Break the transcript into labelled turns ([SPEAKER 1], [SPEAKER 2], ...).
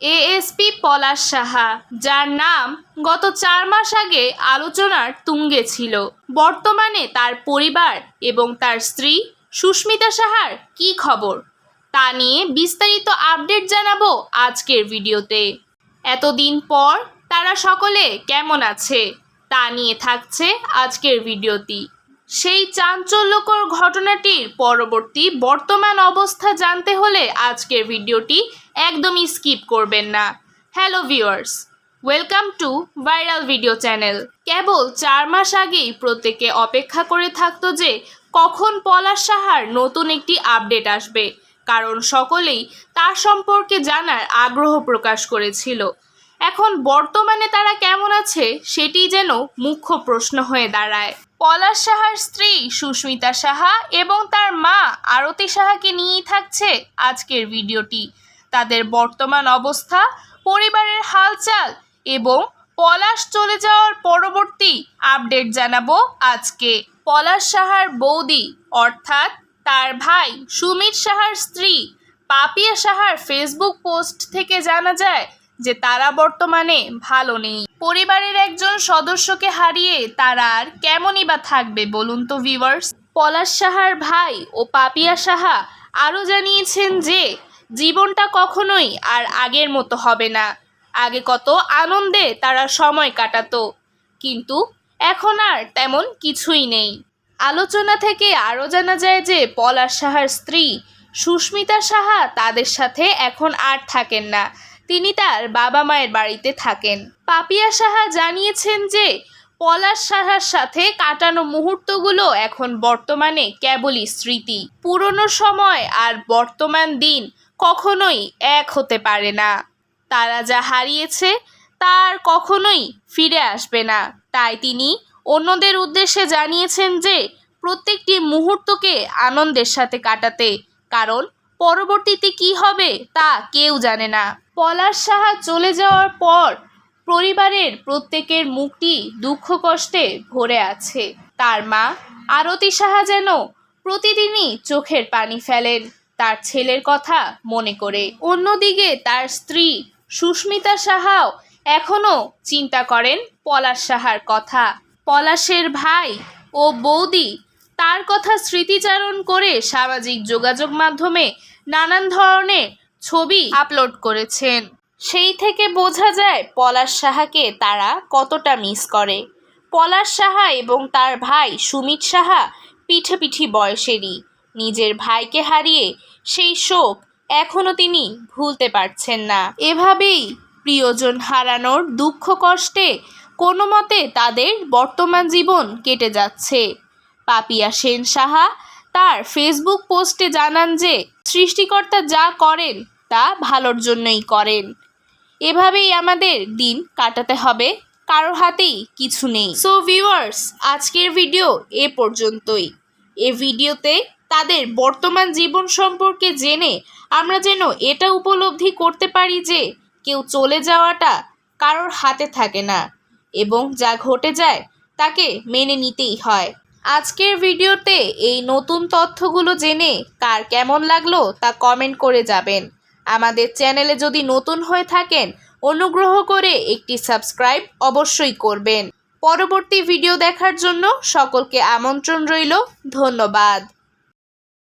[SPEAKER 1] ASP পলাশ সাহা, যার নাম গত চার মাস আগে আলোচনার তুঙ্গে ছিল। বর্তমানে তার পরিবার এবং তার স্ত্রী সুস্মিতা সাহার কী খবর? তা নিয়ে বিস্তারিত আপডেট জানাব আজকের ভিডিওতে। এতদিন পর তারা সকলে কেমন আছে? তা নিয়ে থাকছে আজকের ভিডিওটি। সেই চাঞ্চল্যকর ঘটনাটির পরবর্তী বর্তমান অবস্থা জানতে হলে আজকের ভিডিওটি একদমই স্কিপ করবেন না। Hello viewers, welcome to viral video channel. কেবল চার মাস আগেই প্রত্যেকে অপেক্ষা করে থাকতো যে কখন পলাশ সাহার নতুন একটি আপডেট আসবে, কারণ সকলেই তার সম্পর্কে জানার আগ্রহ প্রকাশ করেছিল। এখন বর্তমানে তারা কেমন আছে সেটি যেন মুখ্য প্রশ্ন হয়ে দাঁড়ায়। পলাশ সাহার স্ত্রী সুস্মিতা সাহা এবং তার মা আরতি সাহাকে নিয়েই থাকছে আজকের ভিডিওটি। তাদের বর্তমান অবস্থা, পরিবারের হালচাল এবং পলাশ চলে যাওয়ার পরবর্তী আপডেট জানাব আজকে। পলাশ সাহার বৌদি, অর্থাৎ তার ভাই সুমিত সাহার স্ত্রী পাপিয়া সাহার ফেসবুক পোস্ট থেকে জানা যায় যে তারা বর্তমানে ভালো নেই। পরিবারের একজন সদস্যকে হারিয়ে তারা আর কেমনই বা থাকবে বলুন তো ভিউয়ার্স পলাশ সাহার ভাই ও পাপিয়া সাহা আরও জানিয়েছেন যে, জীবনটা কখনোই আর আগের মতো হবে না। আগে কত আনন্দে তারা সময় কাটাতো, কিন্তু এখন আর তেমন কিছুই নেই। আলোচনা থেকে আরও জানা যায় যে, পলাশ সাহার স্ত্রী সুস্মিতা সাহা তাদের সাথে এখন আর থাকেন না। তিনি তার বাবা মায়ের বাড়িতে থাকেন। পাপিয়া সাহা জানিয়েছেন যে, পলাশ সাহার সাথে কাটানো মুহূর্তগুলো এখন বর্তমানে কেবলই স্মৃতি। পুরনো সময় আর বর্তমান দিন কখনোই এক হতে পারে না। তারা যা হারিয়েছে, তার কখনোই ফিরে আসবে না। তাই তিনি অন্যদের উদ্দেশ্যে জানিয়েছেন যে, প্রত্যেকটি মুহূর্তকে আনন্দের সাথে কাটাতে, কারণ পরবর্তীতে কি হবে তা কেউ জানে না। পলাশ সাহা চলে যাওয়ার পর পরিবারের প্রত্যেকের মুখটি দুঃখ কষ্টে ভরে আছে। তার মা আরতি সাহা যেন প্রতিদিনই চোখের পানি ফেলেন। তার ছেলের কথা মনে করে। অন্যদিকে তার স্ত্রী সুস্মিতা সাহাও এখনও চিন্তা করেন পলাশ সাহার কথা। পলাশের ভাই ও বৌদি তার কথা স্মৃতিচারণ করে সামাজিক যোগাযোগ মাধ্যমে নানান ধরনের ছবি আপলোড করেছেন। সেই থেকে বোঝা যায় পলাশ সাহাকে তারা কতটা মিস করে। পলাশ সাহা এবং তার ভাই সুমিত সাহা পিঠাপিঠি বয়সেরই। নিজের ভাইকে হারিয়ে সেই শোক এখনও তিনি ভুলতে পারছেন না। এভাবেই প্রিয়জন হারানোর দুঃখ কষ্টে কোনো মতে তাদের বর্তমান জীবন কেটে যাচ্ছে। পাপিয়া সেন সাহা তার ফেসবুক পোস্টে জানান যে সৃষ্টিকর্তা যা করেন, তা ভালোর জন্যই করেন। এভাবেই আমাদের দিন কাটাতে হবে কারোর হাতেই কিছু নেই। সো ভিউয়ার্স আজকের ভিডিও এ পর্যন্তই। এ ভিডিওতে তাদের বর্তমান জীবন সম্পর্কে জেনে আমরা যেন এটা উপলব্ধি করতে পারি যে কেউ চলে যাওয়াটা কারোর হাতে থাকে না এবং যা ঘটে যায় তাকে মেনে নিতেই হয়। আজকের ভিডিওতে এই নতুন তথ্যগুলো জেনে কার কেমন লাগল তা কমেন্ট করে যাবেন। আমাদের চ্যানেলে যদি নতুন হয়ে থাকেন, অনুগ্রহ করে একটি সাবস্ক্রাইব অবশ্যই করবেন। পরবর্তী ভিডিও দেখার জন্য সকলকে আমন্ত্রণ রইল। ধন্যবাদ।